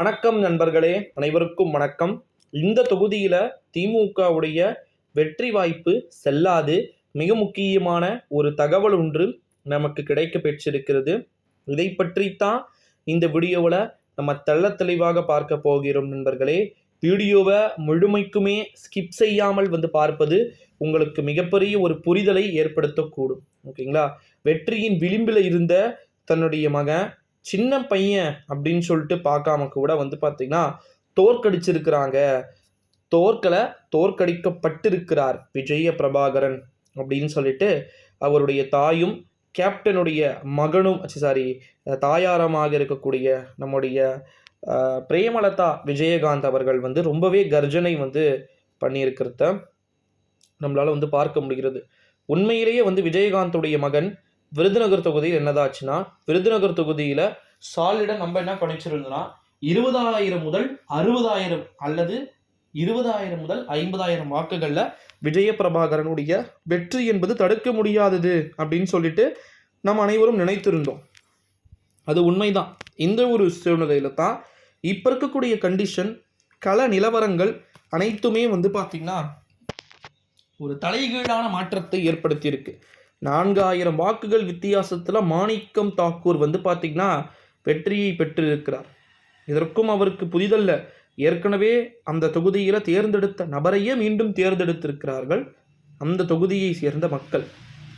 வணக்கம் நண்பர்களே அனைவருக்கும் வணக்கம். இந்த தொகுதியில் திமுகவுடைய வெற்றி வாய்ப்பு செல்லாது மிக முக்கியமான ஒரு தகவல் ஒன்று நமக்கு கிடைக்க பெற்றிருக்கிறது. இதை பற்றித்தான் இந்த வீடியோவில் நம்ம தெள்ள தெளிவாக பார்க்க போகிறோம் நண்பர்களே. வீடியோவை முழுமைக்குமே ஸ்கிப் செய்யாமல் வந்து பார்ப்பது உங்களுக்கு மிகப்பெரிய ஒரு புரிதலை ஏற்படுத்தக்கூடும். ஓகேங்களா? வெற்றியின் விளிம்பில் இருந்த தன்னுடைய மகன் சின்ன பையன் அப்படின்னு சொல்லிட்டு பார்க்காம கூட வந்து பார்த்தீங்கன்னா தோற்கடிச்சிருக்கிறாங்க. தோற்கலை தோற்கடிக்கப்பட்டிருக்கிறார் விஜய பிரபாகரன் அப்படின்னு சொல்லிட்டு அவருடைய தாயும் கேப்டனுடைய மகனும் சாரி தாயாரமாக இருக்கக்கூடிய நம்முடைய பிரேமலதா விஜயகாந்த் அவர்கள் வந்து ரொம்பவே கர்ஜனை வந்து பண்ணியிருக்கிறத நம்மளால் வந்து பார்க்க முடிகிறது. உண்மையிலேயே வந்து விஜயகாந்துடைய மகன் விருதுநகர் தொகுதியில் என்னதாச்சுன்னா விருதுநகர் தொகுதியில் சாலிடாக நம்ம என்ன பண்ணிச்சிருந்தோம்னா இருபதாயிரம் முதல் அறுபதாயிரம் அல்லது இருபதாயிரம் முதல் ஐம்பதாயிரம் வாக்குகளில் விஜய பிரபாகரனுடைய வெற்றி என்பது தடுக்க முடியாதது அப்படின்னு சொல்லிட்டு நம்ம அனைவரும் நினைத்திருந்தோம். அது உண்மைதான். இந்த ஒரு சூழ்நிலையில தான் இப்போ இருக்கக்கூடிய கண்டிஷன் கள நிலவரங்கள் அனைத்துமே வந்து பார்த்திங்கன்னா ஒரு தலைகீழான மாற்றத்தை ஏற்படுத்தியிருக்கு. நான்காயிரம் வாக்குகள் வித்தியாசத்தில் மாணிக்கம் தாக்கூர் வந்து பார்த்திங்கன்னா வெற்றியை பெற்றிருக்கிறார். இதற்கும் அவருக்கு புதிதல்ல. ஏற்கனவே அந்த தொகுதியில் தேர்ந்தெடுத்த நபரையே மீண்டும் தேர்ந்தெடுத்திருக்கிறார்கள். அந்த தொகுதியை சேர்ந்த மக்கள்.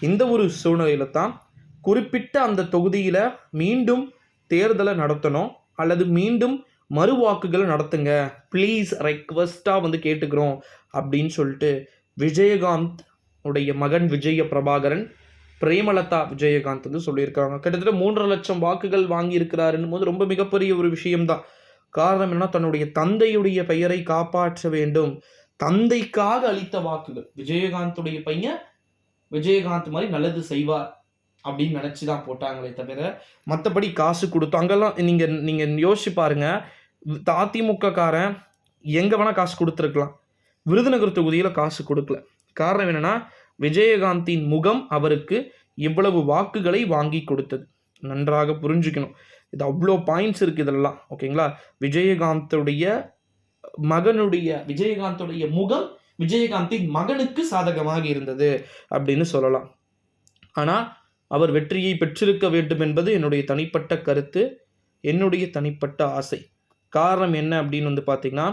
இந்த ஒரு சூழ்நிலையில தான் குறிப்பிட்ட அந்த தொகுதியில் மீண்டும் தேர்தலை நடத்தணும் அல்லது மீண்டும் மறு வாக்குகளை நடத்துங்க. ப்ளீஸ் ரெக்வஸ்ட்டாக வந்து கேட்டுக்கிறோம் அப்படின்னு சொல்லிட்டு விஜயகாந்த் உடைய மகன் விஜய பிரபாகரன் பிரேமலதா விஜயகாந்த் வந்து சொல்லியிருக்காங்க. கிட்டத்தட்ட மூன்றரை லட்சம் வாக்குகள் வாங்கியிருக்கிறாருன்னு போது ரொம்ப மிகப்பெரிய ஒரு விஷயம்தான். காரணம் என்னன்னா தன்னுடைய தந்தையுடைய பெயரை காப்பாற்ற வேண்டும். தந்தைக்காக அளித்த வாக்குகள். விஜயகாந்துடைய பையன் விஜயகாந்த் மாதிரி நல்லது செய்வார் அப்படின்னு நினச்சி தான் போட்டாங்களே தவிர மற்றபடி காசு கொடுத்து அங்கெல்லாம் நீங்கள் நீங்கள் யோசிச்சு பாருங்க. அதிமுக காரன் எங்கே வேணால் காசு கொடுத்துருக்கலாம். விருதுநகர் தொகுதியில் காசு கொடுக்கல. காரணம் என்னென்னா விஜயகாந்தின் முகம் அவருக்கு இவ்வளவு வாக்குகளை வாங்கி கொடுத்தது. நன்றாக புரிஞ்சுக்கணும். இது அவ்வளோ பாயிண்ட்ஸ் இருக்குது இதெல்லாம் ஓகேங்களா? விஜயகாந்தோடைய மகனுடைய விஜயகாந்தோடைய முகம் விஜயகாந்தின் மகனுக்கு சாதகமாக இருந்தது அப்படின்னு சொல்லலாம். ஆனால் அவர் வெற்றியை பெற்றிருக்க வேண்டும் என்பது என்னுடைய தனிப்பட்ட கருத்து என்னுடைய தனிப்பட்ட ஆசை. காரணம் என்ன அப்படின்னு வந்து பார்த்திங்கன்னா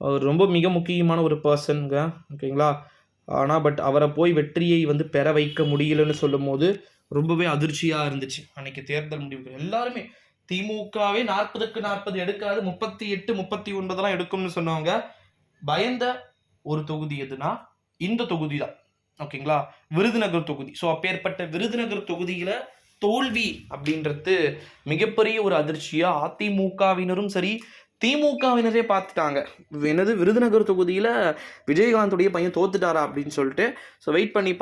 அவர் ரொம்ப மிக முக்கியமான ஒரு பர்சனுங்க ஓகேங்களா? ஆனால் பட் அவரை போய் வெற்றியை வந்து பெற வைக்க முடியலன்னு சொல்லும்போது ரொம்பவே அதிர்ச்சியாக இருந்துச்சு. அன்னைக்கு தேர்தல் முடிவுகள். எல்லாருமே திமுகவே நாற்பதுக்கு நாற்பது எடுக்காது முப்பத்தி எட்டு முப்பத்தி ஒன்பதெல்லாம் எடுக்கும்னு சொன்னவங்க பயந்த ஒரு தொகுதி எதுனா இந்த தொகுதி தான் ஓகேங்களா? விருதுநகர் தொகுதி. ஸோ அப்பேற்பட்ட விருதுநகர் தொகுதியில் தோல்வி அப்படின்றது மிகப்பெரிய ஒரு அதிர்ச்சியாக அதிமுகவினரும் சரி திமுகவினரே பார்த்துட்டாங்க. என்னது விருதுநகர் தொகுதியில் விஜயகாந்துடைய பையன் தோத்துட்டாரா அப்படின்னு சொல்லிட்டு ஸோ வெயிட் பண்ணி